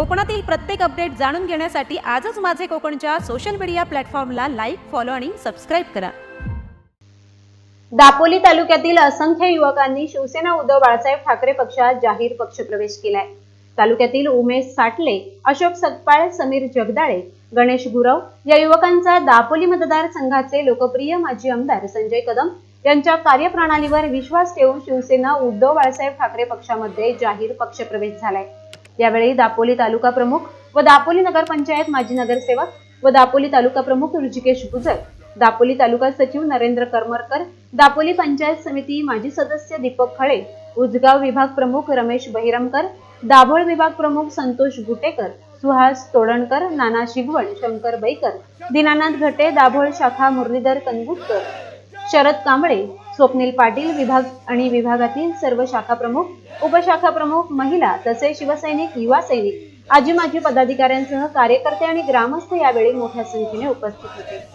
कोकणातील प्रत्येक अपडेट जाणून घेण्यासाठी आजच माझे कोकणच्या सोशल मीडिया प्लॅटफॉर्मला लाईक फॉलो आणि सबस्क्राईब करा. दापोली तालुक्यातील असंख्य युवकांनी शिवसेना उद्धव बाळासाहेब ठाकरे पक्षात जाहीर पक्षप्रवेश केलाय. तालुक्यातील उमेश साटले अशोक सकपाळ समीर जगदाळे गणेश गुरव या युवकांचा दापोली मतदारसंघाचे लोकप्रिय माजी आमदार संजय कदम यांच्या कार्यप्रणालीवर विश्वास ठेवून शिवसेना उद्धव बाळासाहेब ठाकरे पक्षामध्ये जाहीर पक्षप्रवेश झालाय. यावेळी दापोली तालुका प्रमुख व दापोली नगरपंचायत माजी नगरसेवक व दापोली तालुका प्रमुख ऋषिकेश गुजर दापोली तालुका सचिव नरेंद्र करमरकर दापोली पंचायत समिती माजी सदस्य दीपक खळे उजगाव विभाग प्रमुख रमेश बहिरमकर दाभोळ विभाग प्रमुख संतोष गुटेकर सुहास तोडणकर नाना शिगवण शंकर बैकर दीनानाथ घटे दाभोळ शाखा मुरलीधर कनगुटकर शरद कांबळे स्वप्नील पाटील विभाग आणि विभागातील सर्व शाखा प्रमुख उपशाखा प्रमुख महिला तसेच शिवसैनिक युवा सैनिक आजी माजी पदाधिकाऱ्यांसह कार्यकर्ते आणि ग्रामस्थ यावेळी मोठ्या संख्येने उपस्थित होते